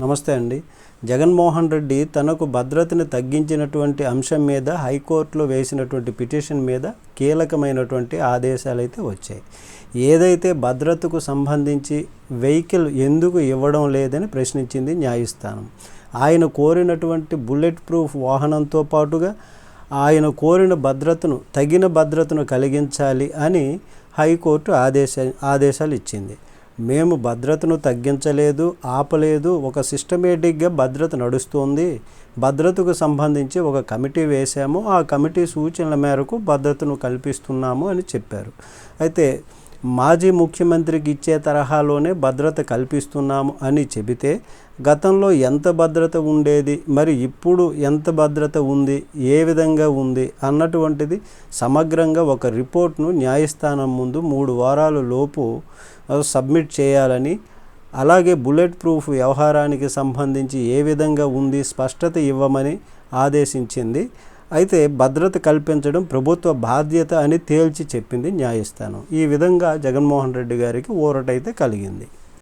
నమస్తే అండి. జగన్మోహన్ రెడ్డి తనకు భద్రతను తగ్గించినటువంటి అంశం మీద హైకోర్టులో వేసినటువంటి పిటిషన్ మీద కీలకమైనటువంటి ఆదేశాలు అయితే వచ్చాయి. ఏదైతే భద్రతకు సంబంధించి వెహికల్ ఎందుకు ఇవ్వడం లేదని ప్రశ్నించింది న్యాయస్థానం. ఆయన కోరినటువంటి బుల్లెట్ ప్రూఫ్ వాహనంతో పాటుగా ఆయన కోరిన భద్రతను తగిన భద్రతను కలిగించాలి అని హైకోర్టు ఆదేశ ఆదేశాలు ఇచ్చింది. మేము భద్రతను తగ్గించలేదు ఆపలేదు. ఒక సిస్టమేటిక్గా భద్రత నడుస్తుంది. భద్రతకు సంబంధించి ఒక కమిటీ వేశాము. ఆ కమిటీ సూచనల మేరకు భద్రతను కల్పిస్తున్నాము అని చెప్పారు. అయితే మాజీ ముఖ్యమంత్రికి ఇచ్చే తరహాలోనే భద్రత కల్పిస్తున్నాము అని చెబితే గతంలో ఎంత భద్రత ఉండేది మరి ఇప్పుడు ఎంత భద్రత ఉంది ఏ విధంగా ఉంది అన్నటువంటిది సమగ్రంగా ఒక రిపోర్ట్ను న్యాయస్థానం ముందు మూడు వారాల లోపు సబ్మిట్ చేయాలని అలాగే బుల్లెట్ ప్రూఫ్ వ్యవహారానికి సంబంధించి ఏ విధంగా ఉంది స్పష్టత ఇవ్వమని ఆదేశించింది. అయితే భద్రత కల్పించడం ప్రభుత్వ బాధ్యత అని తేల్చి చెప్పింది న్యాయస్థానం. ఈ విధంగా జగన్మోహన్ రెడ్డి గారికి ఊరటైతే కలిగింది.